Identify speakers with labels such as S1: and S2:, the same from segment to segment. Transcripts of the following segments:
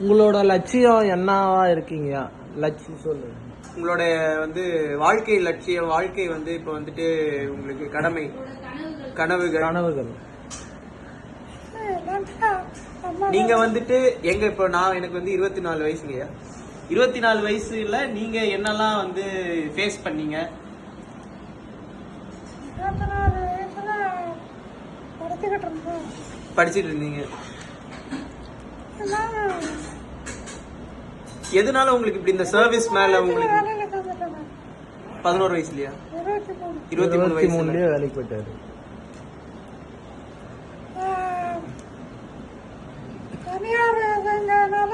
S1: உங்களோட லட்சியம் என்னவா இருக்கீங்க? லட்சியம் சொல்லு.
S2: உங்களோட வந்து வாழ்க்கை லட்சியம் வாழ்க்கை வந்து இப்போ வந்துட்டு உங்களுக்கு கடமை. கனவுகள்.
S1: கனவுகள்.
S2: நீங்க வந்துட்டு எங்க இப்போ நான் எனக்கு வந்து இருபத்தி நாலு வயசுங்கய்யா இருபத்தி நாலு வயசுல நீங்க என்னெல்லாம் வந்து ஃபேஸ் பண்ணீங்க? படிச்சிட்டு இருந்தீங்க. எதனால உங்களுக்கு இப்படி இந்த சர்வீஸ் மேல உங்களுக்கு பதினோரு வயசுலயா?
S3: இருபத்தி மூணு.
S2: இருபத்தி மூணு
S1: இருபத்தி
S2: வயசுல.
S1: மூணுலயே வேலைக்கு போயிட்டாரு.
S3: தனியார் இதுங்கிறதுனால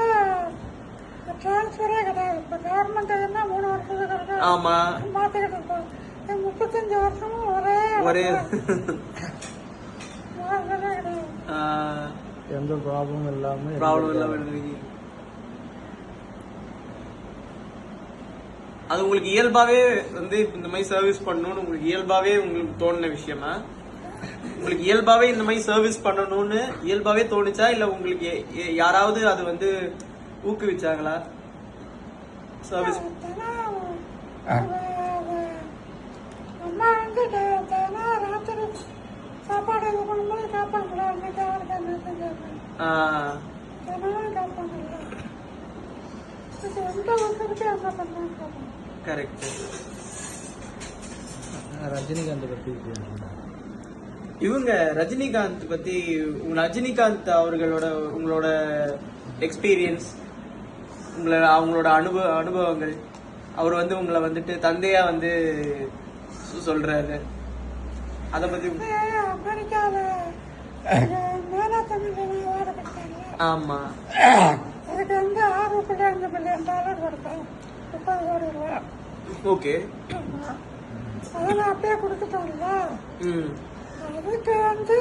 S3: டிரான்ஸ்ஃபரே கிடையாது. இப்போ கவர்மெண்ட் எதுனா மூணு வருஷத்துக்கு
S2: ஆமா.
S3: மாற்றிக்கிட்டு இருக்கோம் முப்பத்தஞ்சு வருஷமும் ஒரே
S2: ஒரே
S3: கிடையாது.
S1: எந்த ப்ராப்ளமும் இல்லாம
S2: ப்ராப்ளம் இல்லாம இருந்தீங்க அது உங்களுக்கு இயல்பாவே வந்து இந்த மாதிரி சர்வீஸ் பண்ணணும்னு உங்களுக்கு இயல்பாவே உங்களுக்கு தோணுன விஷயமா? உங்களுக்கு இயல்பாவே இந்த மாதிரி சர்வீஸ் பண்ணணும்னு இயல்பாவே தோணுச்சா? இல்ல உங்களுக்கு யாராவது அது வந்து ஊக்குவிச்சாங்களா? சர்வீஸ்
S3: அம்மா வந்து சாப்பாடு இது பண்ணும்போது அவருக்கு என்ன எந்த என்ன
S2: கரெக்ட்.
S1: ரஜினிகாந்த் பத்தி.
S2: இவங்க ரஜினிகாந்த் பத்தி ரஜினிகாந்த் அவர்களோட உங்களோட எக்ஸ்பீரியன்ஸ் உங்களை அவங்களோட அனுபவ அனுபவங்கள். அவர் வந்து உங்களை வந்துட்டு தந்தையா வந்து சொல்றாரு. அத பத்தி
S3: அமெரிக்காவில்
S2: ஆமா.
S3: அதுக்கு வந்து ஆறு புள்ளி அஞ்சு பில்லியன் டாலர் கொடுத்தோம் முப்பது கோடி ரூபா
S2: ஓகே
S3: அதில் அப்படியே கொடுத்துட்டோம்ல
S2: ம்.
S3: அதுக்கு வந்து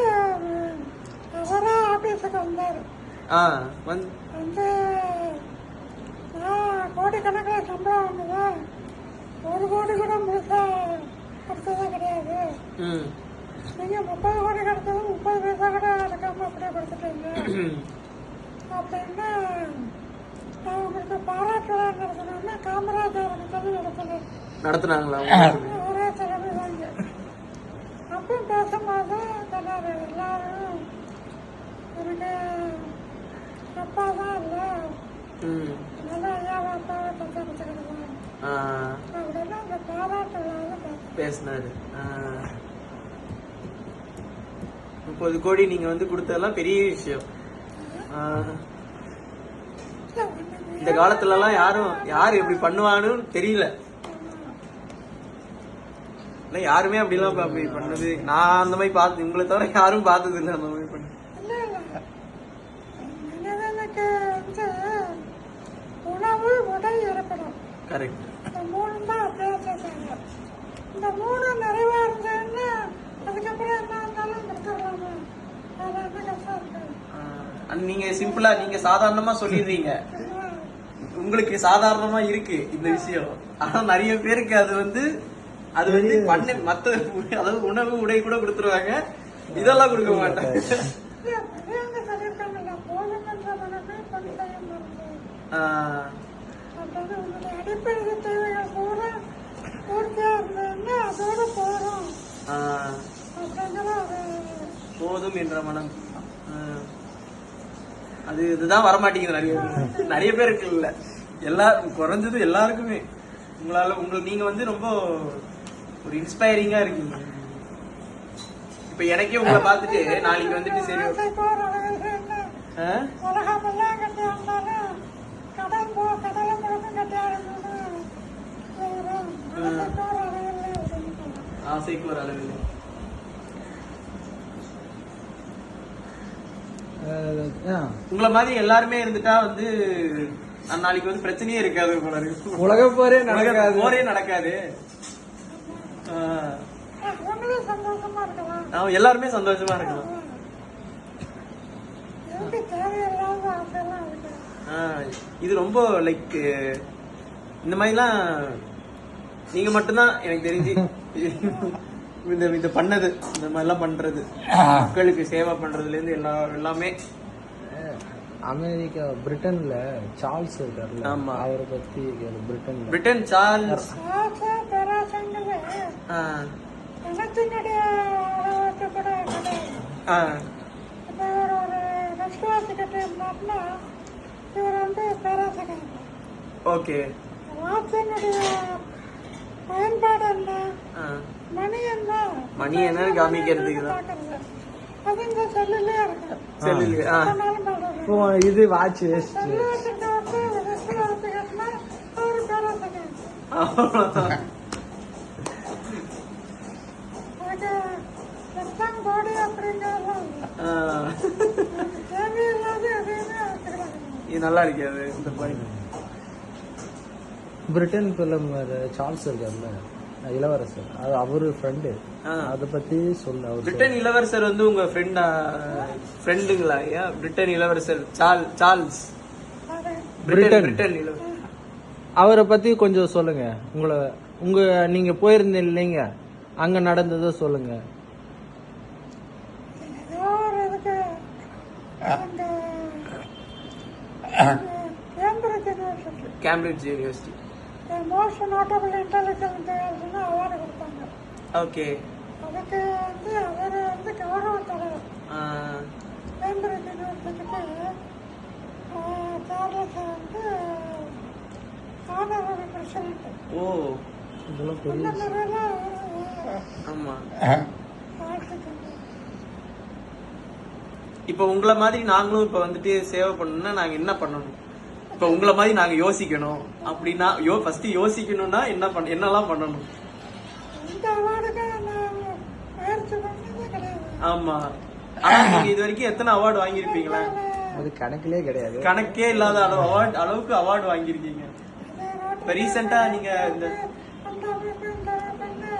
S3: அவரே ஆபீஸுக்கு வந்தார்.
S2: ஆ வந்து
S3: நான் கோடிக்கணக்கில் சம்பளம் வாங்குவேன் ஒரு கோடி கூட முழுசா கொடுத்ததே கிடையாது.
S2: ம்.
S3: நீங்கள் முப்பது கோடி கிடைச்சது முப்பது பைசா கூட எடுக்காம அப்படியே கொடுத்துட்டீங்க. அப்படின்னா நான் உங்களுக்கு பாராட்டு விழா காமராஜர் சொல்லி நடத்தணும்.
S2: நடத்துனாங்களா?
S3: ஒரே தலைமை வாங்க அப்போ பேசும்போது சொன்னார் எல்லாரும் எனக்கு அப்பா தான் இல்லை. நல்லா ஐயாவை அப்பாவை எடுத்துக்கிடுவேன்
S2: ஆ.
S3: அப்படின்னா அந்த பாராட்டு விழாவில்
S2: பேசினாரு. முப்பது கோடி நீங்க வந்து கொடுத்ததெல்லாம் பெரிய விஷயம். இந்த காலத்துல எல்லாம் யாரும் யாரு எப்படி பண்ணுவான்னு தெரியல. இல்ல யாருமே அப்படிலாம் அப்படி பண்ணது. நான் அந்த மாதிரி பார்த்து உங்களை தவிர யாரும் பார்த்தது இல்லை அந்த மாதிரி பண்ணி.
S3: உணவு உடை இருப்பிடம்
S2: கரெக்ட்
S3: இந்த மூணு தான் அத்தியாவசியம் இந்த மூணு நிறைவா இருந்ததுன்னா அதுக்கப்புறம் என்ன இருந்தாலும் அது வந்து கஷ்டம் இருக்காது
S2: நீங்க சிம்பிளா நீங்க சாதாரணமா சொல்லிடுறீங்க. உங்களுக்கு சாதாரணமா இருக்கு இந்த விஷயம். ஆனா நிறைய பேருக்கு அது வந்து அது வந்து பண்ண மத்த அதாவது உணவு உடை கூட கொடுத்துருவாங்க. இதெல்லாம் கொடுக்க மாட்டாங்க.
S3: அடிப்படை பூரா
S2: போதும் என்ற மனம். அது இதுதான் வரமாட்டேங்குது நிறைய பேருக்கு. நிறைய பேருக்கு இல்ல எல்லா குறைஞ்சது எல்லாருக்குமே. உங்களால உங்களை நீங்க வந்து ரொம்ப ஒரு இன்ஸ்பைரிங்கா இருக்கீங்க. இப்ப எனக்கே உங்களை பார்த்துட்டு நாளைக்கு வந்துட்டு சரி
S3: ஆசைக்கு ஒரு என்ன
S2: உங்களை மாதிரி எல்லாருமே இருந்துட்டா வந்து நான் நாளைக்கு வந்து பிரச்சனையே இருக்காது போல இருக்கு.
S1: உலக போரே
S2: உலக
S1: நடக்காது.
S2: போரே நடக்காது. நாம எல்லாருமே சந்தோஷமா இருக்கலாம் இது ரொம்ப லைக் இந்த மாதிரிலாம் நீங்க மட்டும்தான் எனக்கு தெரிஞ்சு. இந்த இது பண்ணது. இந்த மாதிரிலாம் பண்றது. மக்களுக்கு சேவை பண்றதுல இருந்து எல்லா எல்லாமே.
S1: அமெரிக்கா பிரிட்டன்ல சார்ல்ஸ் இருக்காருல்ல
S2: ஆமா.
S1: அவரை பத்தி கேளு, பிரிட்டன்ல.
S2: Britain Charles. ஓகே.
S3: மணி என்ன
S2: மணி என்னன்னு காமிக்கிறதுக்கு தான்.
S1: இது வாட்ச் வேஸ்ட்
S2: இது நல்லா இருக்காது இந்த பாயிண்ட்
S1: பிரிட்டன் பிலம் சார்ல்ஸ் இருக்காருல்ல இளவரசர். அது அவரு ஃப்ரெண்டு
S2: ஆ.
S1: அதை பத்தி சொல்லு அவர்
S2: பிரிட்டன் இளவரசர் வந்து உங்க ஃப்ரெண்டா ஃப்ரெண்டுங்களா ஐயா பிரிட்டன் இளவரசர். சார்ல் சார்ல்ஸ். பிரிட்டன்.
S1: பிரிட்டன். அவரை பத்தி கொஞ்சம் சொல்லுங்க. உங்களை உங்க நீங்க போயிருந்தீங்க இல்லைங்க. அங்க நடந்ததை சொல்லுங்க.
S3: Cambridge university most notable intelligent award கொடுத்தாங்க
S2: ஓகே
S3: அதுக்கு வந்து அவர் வந்து கௌரவ தலைவர் கேம்பிரிட்ஜ் யூனிவர்சிட்டிக்கு சார்லஸ் வந்து ஆனரரி பிரசிடென்ட்
S2: ஓ.
S1: இதெல்லாம் பெரிய
S2: ஆமா. இப்போ உங்களை மாதிரி நாங்களும் இப்போ வந்துட்டு சேவை பண்ணணும்னா நாங்க என்ன பண்ணணும்? இப்போ உங்களை மாதிரி நாங்க யோசிக்கணும். அப்படின்னா யோ ஃபர்ஸ்ட் யோசிக்கணும்னா என்ன பண்ண என்னெல்லாம் பண்ணணும்? ஆமா. ஆனா நீங்க இது வரைக்கும் எத்தனை அவார்டு வாங்கியிருப்பீங்களா?
S1: அது கணக்கிலே கிடையாது.
S2: கணக்கே இல்லாத அளவு அவார்டு அளவுக்கு அவார்டு வாங்கியிருக்கீங்க. இப்ப ரீசெண்டா நீங்க இந்த
S3: அந்த அமைப்பு இந்த அமைப்புன்னு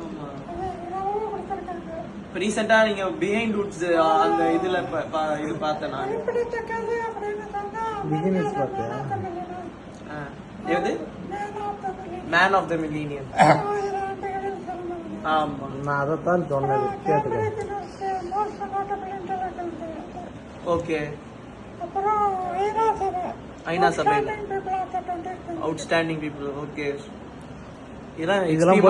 S2: ஆமா
S3: அது எவ்வளவோ கொடுத்துருக்காங்க
S2: இப்ப ரீசெண்டா நீங்க பிஹைண்ட் ரூட்ஸ் அந்த இதுல ப- ப- இது பார்த்தேன் நான்.
S1: பார்த்தியா?
S2: ஆ. எது?
S3: Man of the million
S2: man of the millennium
S3: ஆயிரம் ஆண்டுகளில் சிறந்தவன்
S2: ஆமா.
S1: நான் அதைத்தான் சொன்னது கேட்டுக்க.
S2: ஓகே.
S3: ஐநா சபை.
S2: ஐநா சபையில.
S3: Outstanding people of the 20th century.
S2: Outstanding people okay இதெல்லாம்
S1: இதெல்லாம்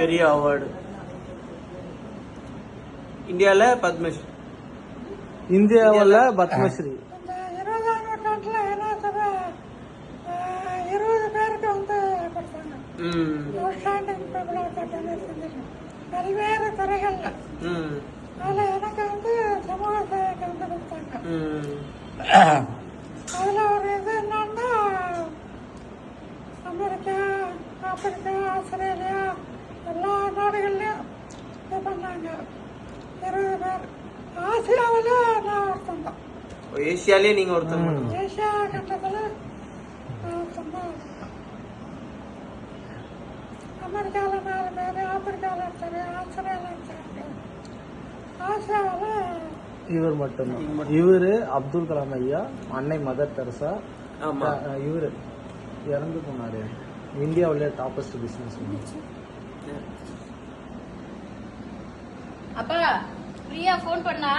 S3: பெரிய
S2: அவார்டு இந்தியால பத்மஸ்ரீ.
S1: இந்தியாவுல பத்மஸ்ரீ.
S3: இருபது பேருக்கு வந்து கொடுத்தாங்க. டுவெண்ட்டி செஞ்சுரி பல்வேறு துறைகள்ல.
S2: ம்.
S3: அதுல எனக்கு வந்து சமூக சேவைக்கு வந்து கொடுத்தாங்க.
S2: ம்.
S3: அதுல ஒரு இது என்னன்னா அமெரிக்கா ஆப்பிரிக்கா ஆஸ்திரேலியா எல்லா நாடுகள்லயும் இது பண்ணாங்க. இருபது பேர். ஆசியாவில் நான் ஒருத்தன் தான்.
S2: ஏசியாலே நீங்க ஒருத்தவங்க
S1: ம்.
S3: ஏசியா கட்டத்தில் ஒருத்தன் தான். அமெரிக்காவில் நாலு பேர் ஆப்பிரிக்காவில் ஒருத்தர் ஆஸ்திரேலியா ஒருத்தர் ஆசியாவில்
S1: இவர் மட்டும்தான் இவரு அப்துல் கலாம் ஐயா அன்னை மதர் தெரசா. இவரு இறந்து போனாரு. இந்தியாவுல டாப்பஸ்ட் பிசினஸ்
S4: அப்பா பிரியா ஃபோன் பண்ணா?